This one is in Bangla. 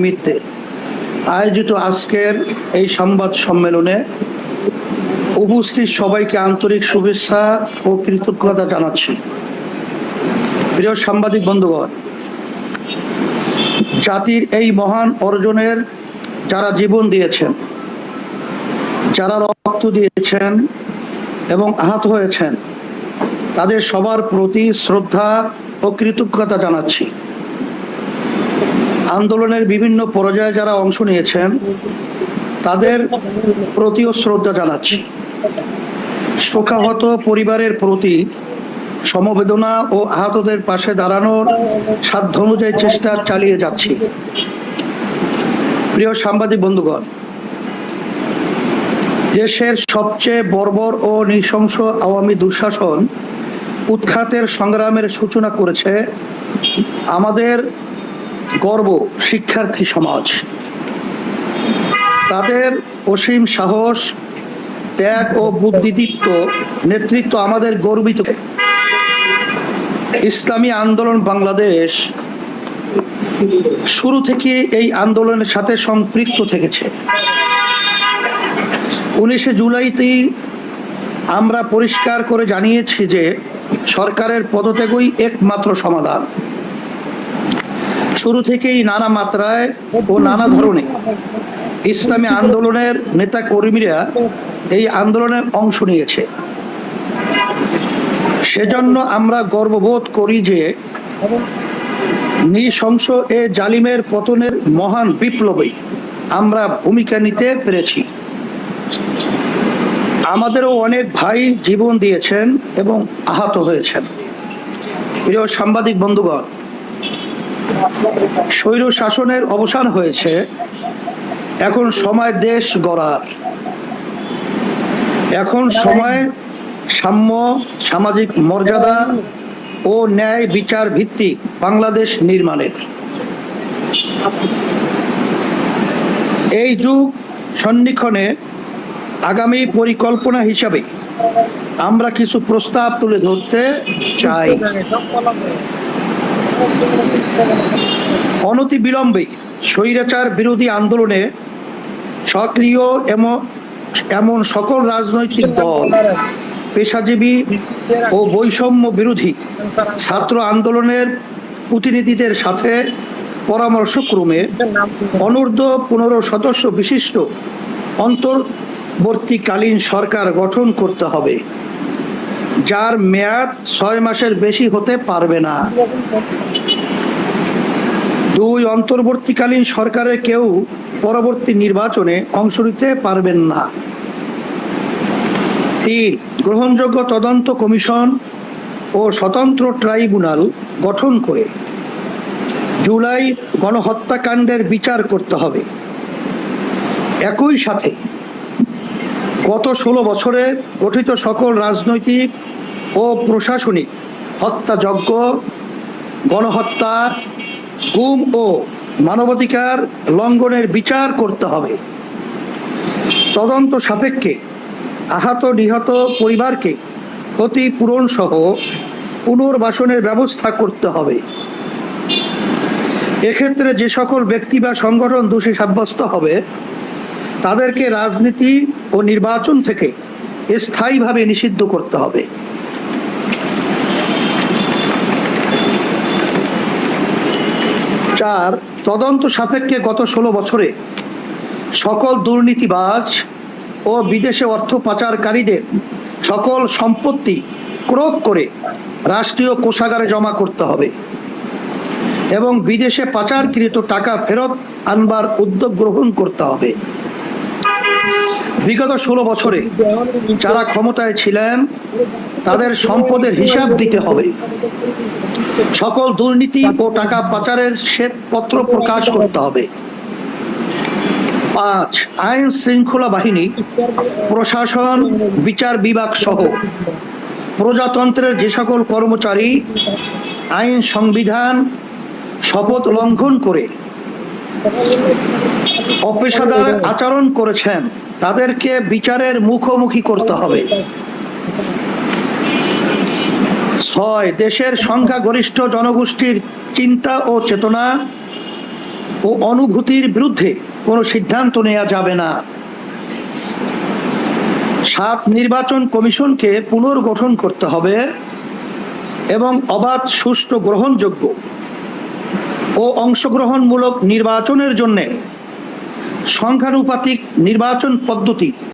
নিমিত্তে আয়োজিত আজকের এই সংবাদ সম্মেলনে উপস্থিত সবাইকে আন্তরিক শুভেচ্ছা ও কৃতজ্ঞতা জানাচ্ছি। প্রিয় সাংবাদিক বন্ধুগণ, জাতির এই মহান অর্জনের যারা জীবন দিয়েছেন, যারা রক্ত দিয়েছেন এবং আহত হয়েছেন, তাদের সবার প্রতি শ্রদ্ধা ও কৃতজ্ঞতা জানাচ্ছি। আন্দোলনের বিভিন্ন পর্যায়ে যারা অংশ নিয়েছেন, তাদের প্রতিও শ্রদ্ধা জানাচ্ছি। শোকাহত পরিবারের প্রতি সমবেদনা ও আহতদের পাশে দাঁড়ানোর সাধ্য অনুযায়ী চেষ্টা চালিয়ে যাচ্ছি। প্রিয় সাংবাদিক বন্ধুগণ, দেশের সবচেয়ে বর্বর ও নৃশংস আওয়ামী দুঃশাসন উৎখাতের সংগ্রামের সূচনা করেছে আমাদের গর্ব শিক্ষার্থী সমাজ। তাদের অসীম সাহস, ত্যাগ ও বুদ্ধিদীপ্ত নেতৃত্ব আমাদের গর্বিত। ইসলামী আন্দোলন বাংলাদেশ শুরু থেকে এই আন্দোলনের সাথে সম্পৃক্ত থেকেছে। উনিশে জুলাইতেই আমরা পরিষ্কার করে জানিয়েছি যে সরকারের পদত্যাগই একমাত্র সমাধান। শুরু থেকেই নানা মাত্রায় ও নানা ধরনে ইসলামী আন্দোলনের নেতা কর্মীরা এই আন্দোলনে অংশ নিয়েছে। সেজন্য আমরা গর্ববোধ করি যে নৃশংস এ জালিমের পতনের মহান বিপ্লবী আমরা ভূমিকা নিতে পেরেছি। আমাদেরও অনেক ভাই জীবন দিয়েছেন এবং আহত হয়েছেন। প্রিয় সাংবাদিক বন্ধুগণ স্বৈর শাসনের অবসান হয়েছে। এখন সময় দেশ গড়ার। এখন সময় সাম্য, সামাজিক মর্যাদা ও ন্যায় বিচার ভিত্তিক বাংলাদেশ নির্মাণের। এই যুগ সন্নিক্ষণে আগামী পরিকল্পনা হিসাবে আমরা কিছু প্রস্তাব তুলে ধরতে চাই। অনতি বিলম্বে স্বৈরাচার বিরোধী আন্দোলনে সক্রিয় এমন এমন সকল রাজনৈতিক দল, পেশাজীবী ও বৈষম্য বিরোধী ছাত্র আন্দোলনের প্রতিনিধিদের সাথে পরামর্শক্রমে অনূর্ধ্ব পনেরো সদস্য বিশিষ্ট অন্তর্বর্তীকালীন সরকার গঠন করতে হবে। যার মেয়াদ ছয় মাসের বেশি হতে পারবে না। দুই, অন্তর্বর্তীকালীন সরকারের কেউ পরবর্তী নির্বাচনে অংশ নিতে পারবেন না। তিন, গ্রহণযোগ্য তদন্ত কমিশন ও স্বতন্ত্র ট্রাইব্যুনাল গঠন করে। জুলাই গণহত্যাকাণ্ডের বিচার করতে হবে। একই সাথে গত ষোলো বছরে গঠিত সকল রাজনৈতিক ও প্রশাসনিক হত্যাযজ্ঞ, গণহত্যা, গুম ও মানবাধিকার লঙ্ঘনের বিচার করতে হবে। তদন্ত সাপেক্ষে আহত নিহত পরিবারকে ক্ষতিপূরণ সহ পুনর্বাসনের ব্যবস্থা করতে হবে। এক্ষেত্রে যে সকল ব্যক্তি বা সংগঠন দোষী সাব্যস্ত হবে, তাদেরকে রাজনীতি ও নির্বাচন থেকে স্থায়ীভাবে নিষিদ্ধ করতে হবে। চার, তদন্ত সাপেক্ষে গত ষোলো বছরে সকল দুর্নীতিবাজ ও বিদেশে অর্থ পাচারকারীদের সকল সম্পত্তি ক্রোক করে রাষ্ট্রীয় কোষাগারে জমা করতে হবে এবং বিদেশে পাচারকৃত টাকা ফেরত আনবার উদ্যোগ গ্রহণ করতে হবে। বিগত ষোলো বছরে যারা ক্ষমতায় ছিলেন, তাদের সম্পদের হিসাব দিতে হবে। সকল দুর্নীতি ও টাকা পাচারের শ্বেতপত্র প্রকাশ করতে হবে। পাঁচ, আইন শৃঙ্খলা বাহিনী, প্রশাসন, বিচার বিভাগ সহ প্রজাতন্ত্রের যে সকল কর্মচারী আইন সংবিধান শপথ লঙ্ঘন করে অপেশাদার আচরণ করেছেন, তাদেরকে বিচারের মুখোমুখি করতে হবে। ছয়, দেশের সংখ্যাগরিষ্ঠ জনগোষ্ঠীর চিন্তা ও চেতনা ও অনুভূতির বিরুদ্ধে কোনো সিদ্ধান্ত নেওয়া যাবে না। সাত, নির্বাচন কমিশনকে পুনর্গঠন করতে হবে এবং অবাধ সুষ্ঠু গ্রহণযোগ্য ও অংশগ্রহণমূলক নির্বাচনের জন্য সংখ্যানুপাতিক নির্বাচন পদ্ধতি।